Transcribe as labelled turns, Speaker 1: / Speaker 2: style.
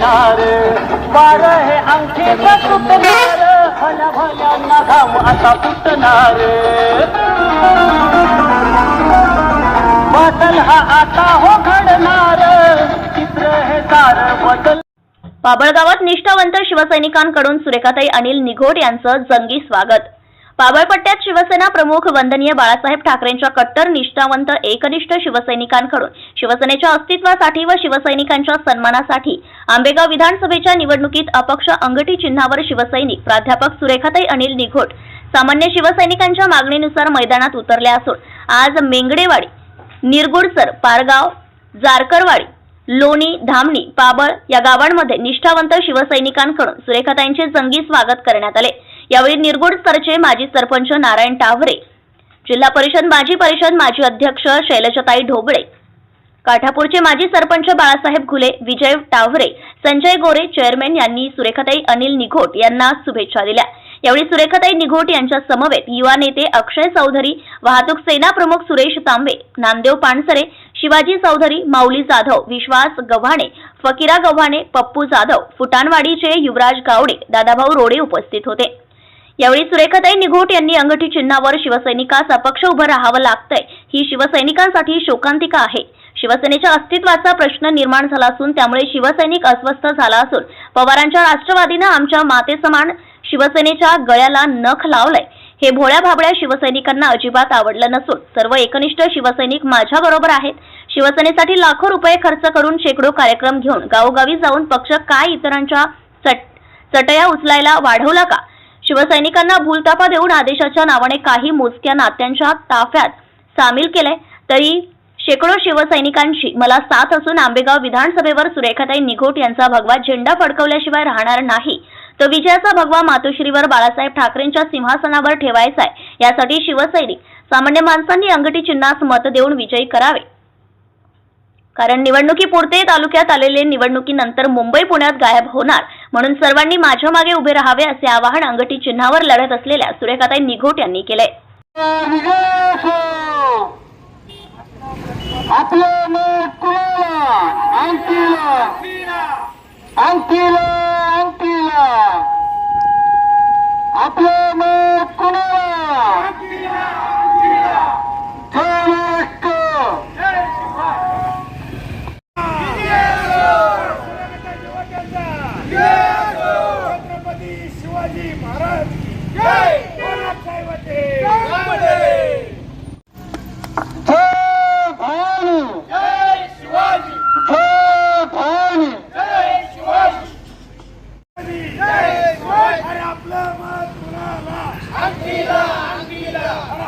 Speaker 1: येणार वार हे अंगठी सुटणार भल्या भल्यांना घाम आता फुटणार. बदल हा आता हो घडणार. चित्र हे सार बदल
Speaker 2: बाबळगावात निष्ठावंत शिवसैनिकांकडून सुरेखाताई अनिल निघोड यांचं जंगी स्वागत. बाबळपट्ट्यात शिवसेना प्रमुख वंदनीय बाळासाहेब ठाकरेंच्या कट्टर निष्ठावंत एकनिष्ठ शिवसैनिकांकडून शिवसेनेच्या अस्तित्वासाठी व शिवसैनिकांच्या सन्मानासाठी आंबेगाव विधानसभेच्या निवडणुकीत अपक्ष अंगठी चिन्हावर शिवसैनिक प्राध्यापक सुरेखाताई अनिल निघोट सामान्य शिवसैनिकांच्या मागणीनुसार मैदानात उतरल्या असून आज मेंगडेवाडी निरगुडसर पारगाव जारकरवाडी लोणी धामणी पाबळ या गावांमध्ये निष्ठावंत शिवसैनिकांकडून सुरेखाताईंचे जंगी स्वागत करण्यात आले. यावेळी निरगुड माजी सरपंच नारायण टावरे जिल्हा परिषद माजी परिषद माजी अध्यक्ष शैलजताई ढोबळे काठापूरचे माजी सरपंच बाळासाहेब घुले विजय टावरे संजय गोरे चेअरमॅन यांनी सुरेखाताई अनिल निघोट यांना शुभेच्छा दिल्या. यावेळी सुरेखाताई निघोट यांच्या समवेत युवा नेते अक्षय चौधरी वाहतूक सेना प्रमुख सुरेश तांबे नामदेव पानसरे शिवाजी चौधरी माऊली जाधव विश्वास गव्हाणे फकीरा गव्हाणे पप्पू जाधव फुटाणवाडीचे युवराज गावडे दादाभाऊ रोडे उपस्थित होते. यावेळी सुरेखाताई निघोट यांनी अंगठी चिन्हावर शिवसैनिकास अपक्ष उभं राहावं लागतंय. ही शिवसैनिकांसाठी शोकांतिका आहे. शिवसेनेच्या अस्तित्वाचा प्रश्न निर्माण झाला असून त्यामुळे शिवसैनिक अस्वस्थ झाला असून पवारांच्या राष्ट्रवादीनं आमच्या मातेसमान शिवसेनेच्या गळ्याला नख लावलंय. हे भोळ्या भाबड्या शिवसैनिकांना अजिबात आवडलं नसून सर्व एकनिष्ठ शिवसैनिक माझ्या बरोबर आहेत. शिवसेनेसाठी लाखो रुपये खर्च करून शेकडो कार्यक्रम घेऊन गावोगावी जाऊन पक्ष काय इतरांच्या चट चटया उचलायला वाढवला का? शिवसैनिकांना भूलतापा देऊन आदेशाच्या नावाने काही मोजक्या नात्यांच्या ताफ्यात सामील केले तरी शेकडो शिवसैनिकांची मला साथ असून आंबेगाव विधानसभेवर सुरेखाताई निघोट यांचा भगवा झेंडा फडकवल्याशिवाय राहणार नाही. तर विजयाचा भगवा मातोश्रीवर बाळासाहेब ठाकरेंच्या सिंहासनावर ठेवायचा आहे यासाठी शिवसैनिक सामान्य माणसांनी अंगठी चिन्हास मत देऊन विजयी करावे. कारण निवडणुकीपुरते तालुक्यात आलेले निवडणुकीनंतर मुंबई पुण्यात गायब होणार. म्हणून सर्वांनी माझ्या मागे उभे राहावे असे आवाहन अंगठी चिन्हावर लढत असलेल्या सुरेखाताई निघोट यांनी केलंय
Speaker 1: आपलं